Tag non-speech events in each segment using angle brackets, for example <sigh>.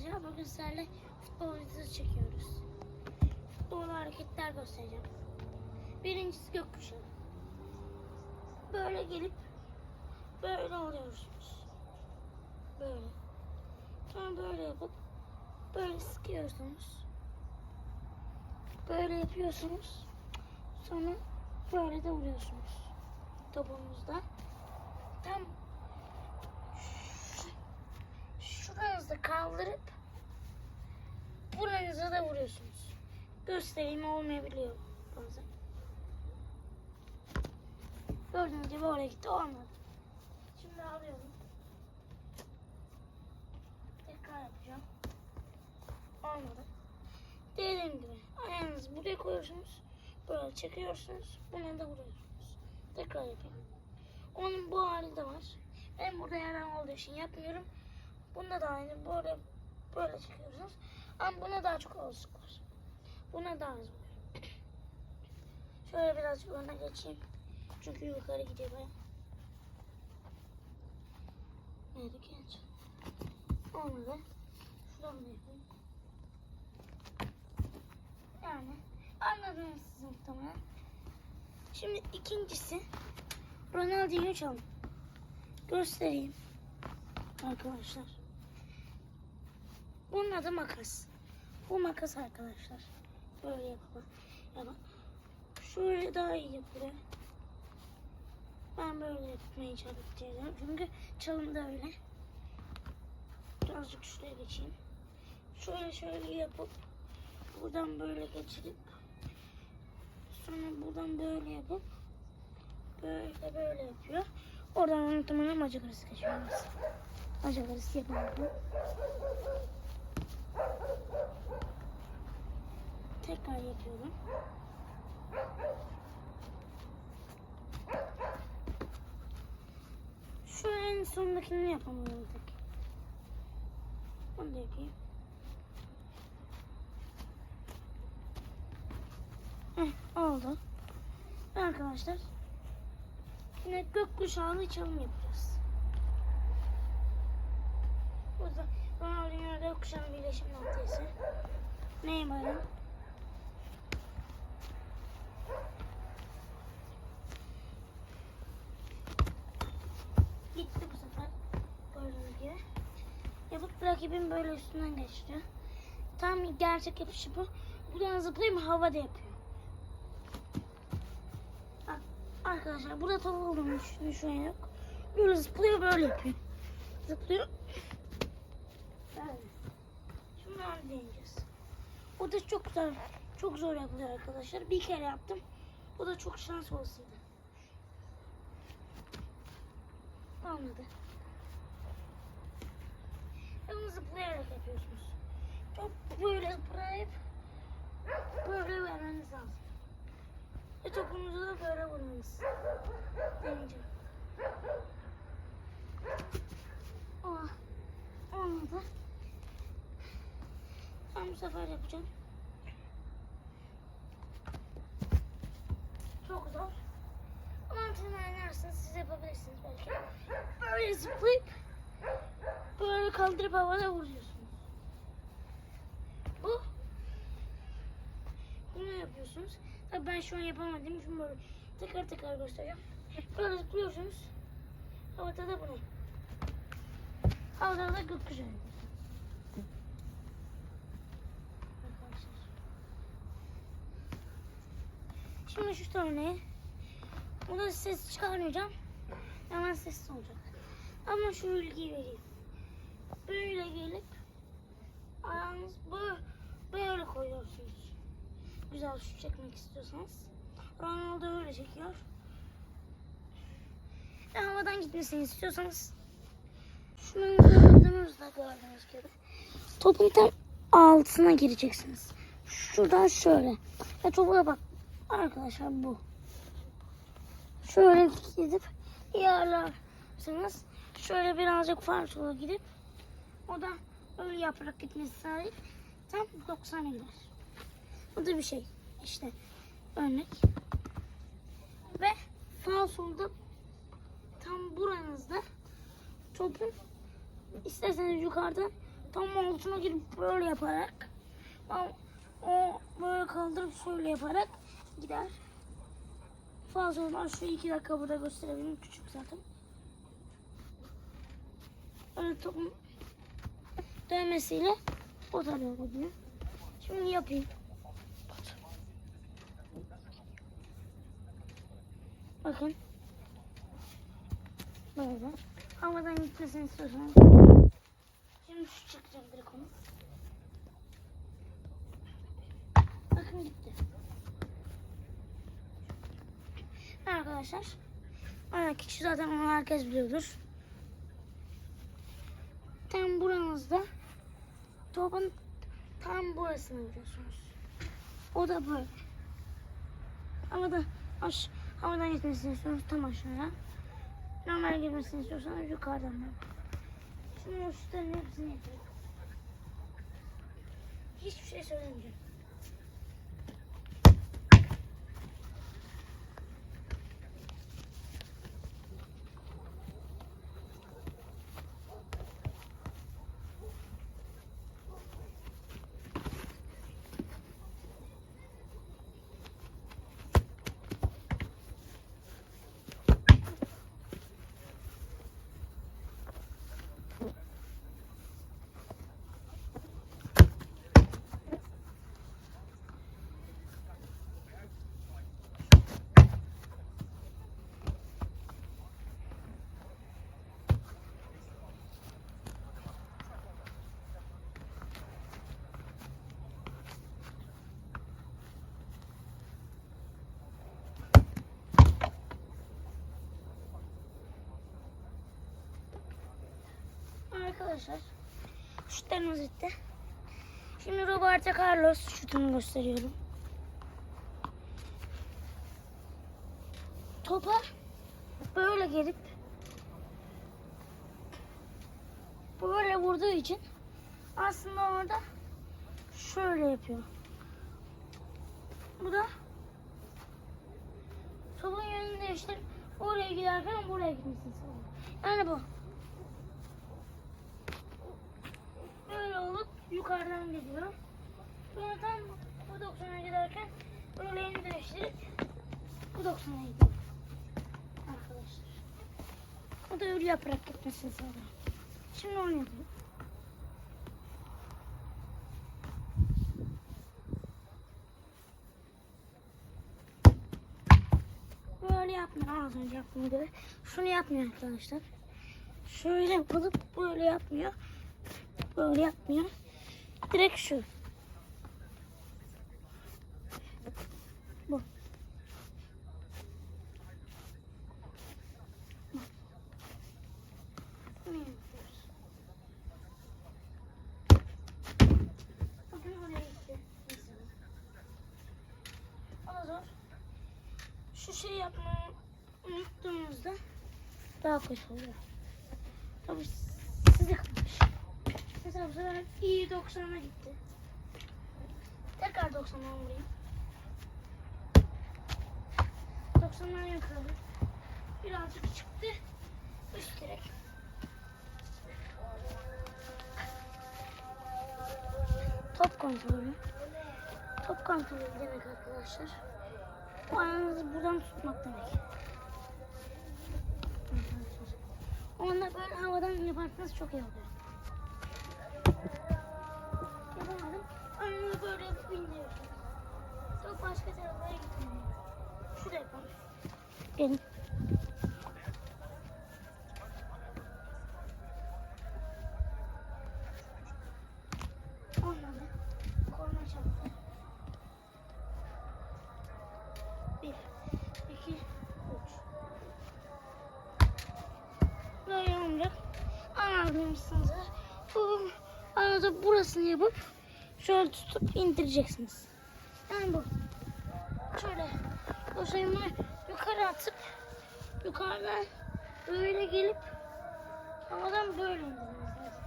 arkadaşlar bugün sizlerle futbol videosu çekiyoruz. Futbol hareketler göstereceğim. Birincisi gökkuşağı. Böyle gelip böyle oluyorsunuz. Böyle. Sonra böyle yapıp böyle sıkıyorsunuz. Böyle yapıyorsunuz. Sonra böyle de vuruyorsunuz. Topunuzda. Tam şuranızda kaldırıp buranıza da vuruyorsunuz. Göstereyim olmayabiliyor bazen. Gördüğünüz gibi oraya gitti olmadı. Şimdi alıyorum. Tekrar yapacağım. Olmadı. Dediğim gibi ayağınızı buraya koyuyorsunuz. Böyle çekiyorsunuz. Buna da vuruyorsunuz. Tekrar yapayım. Onun bu hali de var. Ben burada yaran olduğu için yapmıyorum. Bunda da aynı böyle böyle çıkıyorsunuz. Ama buna daha çok var. Buna daha az var. <clears throat> Şöyle birazcık öne geçeyim. Çünkü yukarı gidiyor baya. Nerede genç? Şuradan da. Yani anladınız siz muhtemelen. Şimdi ikincisi Ronaldinho çalın. Göstereyim arkadaşlar. Bunun adı makas. Bu makas arkadaşlar. Böyle yapalım. Ya bak. Şöyle daha iyi yapılıyor. Ben böyle yapmayı çalışacağım. Çünkü çalım da öyle. Birazcık şuraya geçeyim. Şöyle şöyle yapıp buradan böyle geçirip sonra buradan böyle yapıp böyle böyle yapıyor. Oradan unutmadan maca karısı geçiyoruz. Maca karısı yapalım. Tekrar yapıyorum. Şu en sondakini yapamıyorum tek. Onu da yapayım. Heh, oldu. Arkadaşlar Yine gökkuşağını çalım yapacağız. Burada Ronaldinho gökkuşağının birleşim noktası. Neymar'ın Gitti bu sefer. Gördüğünüz gibi. Yapıp rakibin böyle üstünden geçiriyor. Tam gerçek yapışı bu. Buradan zıplayıp havada yapıyor. Arkadaşlar burada tava olduğunu düşünün şu an yok. Böyle zıplıyor böyle yapıyor. Zıplıyor. Böyle. Onu deneyeceğiz. O da çok zor, çok zor yapılıyor arkadaşlar. Bir kere yaptım. O da çok şans olsaydı. Olmadı. Onu zıplayarak yapıyorsunuz. Çok böyle zıplayıp böyle vermeniz lazım. Ve topunuzu da böyle vurmanız. Deneyeceğim. Oh, olmadı. Ben bu sefer yapacağım. Çok zor. Ama antrenman oynarsınız siz yapabilirsiniz belki. Böyle zıplayıp böyle kaldırıp havada vuruyorsunuz. Bu bunu yapıyorsunuz. Tabii ben şu an yapamadım. Şimdi böyle tekrar tekrar göstereceğim. Böyle zıplıyorsunuz. Havada da bunu. Havada da gökyüzü. Arkadaşlar. Şimdi şu tane. Burada ses çıkarmayacağım. Hemen sessiz olacak. Ama şu bilgiyi vereyim. Böyle gelip ayağınız böyle, böyle koyuyorsunuz güzel şut çekmek istiyorsanız. Ronaldo öyle çekiyor. Ve havadan gitmesini istiyorsanız şunun gördüğünüzde gördüğünüz gibi topun tam altına gireceksiniz. Şuradan şöyle. Ve topa bak arkadaşlar bu. Şöyle gidip yarlarsınız. Şöyle birazcık farklı gidip o da öyle yaparak gitmesi sahip tam 90'a gider. Bu da bir şey. İşte örnek. Ve sağ solda tam buranızda topun isterseniz yukarıdan tam altına girip böyle yaparak o böyle kaldırıp şöyle yaparak gider. Fazla olmaz. Şu iki dakika burada gösterebilirim. Küçük zaten. Öyle topun dönmesiyle o tarafa gidiyor. Şimdi yapayım. Bakın. Böyle. Havadan gitmesini istiyorsanız. Şimdi şu çıkacak direkt onu. Bakın gitti. Arkadaşlar. Ayak kişi zaten onu herkes biliyordur. Tam buranızda topun tam burasını vuruyorsunuz. O da böyle. Havada aş havadan gitmesini istiyorsanız tam aşağıya. Normal girmesini istiyorsanız yukarıdan o sütlerin hepsini yapıyorum. Hiçbir şey söylemeyeceğim. Arkadaşlar şutlarımız bitti. Şimdi Roberto Carlos şutunu gösteriyorum. Topa böyle gelip böyle vurduğu için aslında orada şöyle yapıyor. Bu da topun yönünü değiştirip oraya giderken buraya gitmesini. Yani bu. böyle olup yukarıdan geliyor. Sonra tam bu 90'a giderken böyle elini değiştirip bu 90'a gidiyor. Arkadaşlar. O da öyle yaparak gitmesini sağlıyor. Şimdi onu yapıyor. Böyle yapmıyor az önce yaptığım gibi. Şunu yapmıyor arkadaşlar. Şöyle yapılıp böyle yapmıyor. Böyle yapmıyor. Direkt şu. Bu. Şu şeyi yapmayı unuttuğumuzda daha kötü oluyor. Tabii kalmış. Mesela bu sefer iyi 90'a gitti. Tekrar 90'a vurayım. 90'dan yukarı. Birazcık çıktı. Üst direk. Top kontrolü. Top kontrolü demek arkadaşlar. O ayağınızı buradan tutmak demek. Onunla böyle havadan yaparsanız çok iyi oluyor. İndiriyorsun. Çok başka tarafa gitmiyor. Şuraya yapalım. Gelin. Olmadı. Korna çarptı. Bir, iki, üç. Böyle olacak. Anlamışsınız. Bu arada burasını yapıp şöyle tutup indireceksiniz. Yani bu. Şöyle o sayımı yukarı atıp yukarıdan böyle gelip havadan böyle indirmeniz lazım.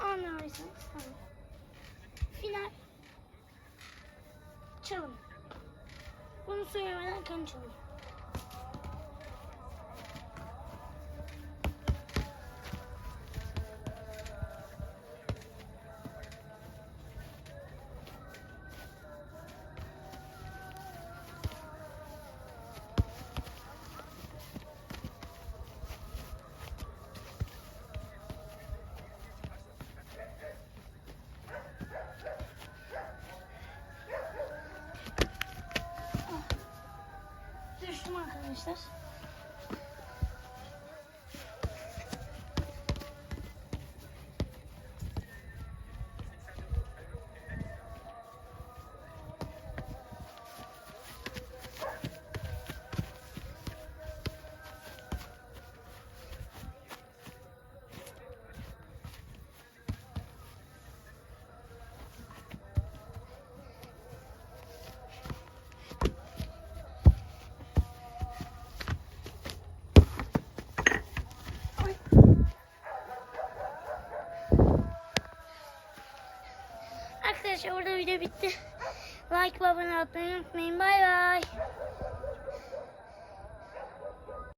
Anlamışsınız. Tamam. Final. Çalın. Bunu söylemeden kendi çalın. Arkadaşlar. Arkadaşlar burada video bitti. Like ve abone olmayı unutmayın. Bay bay.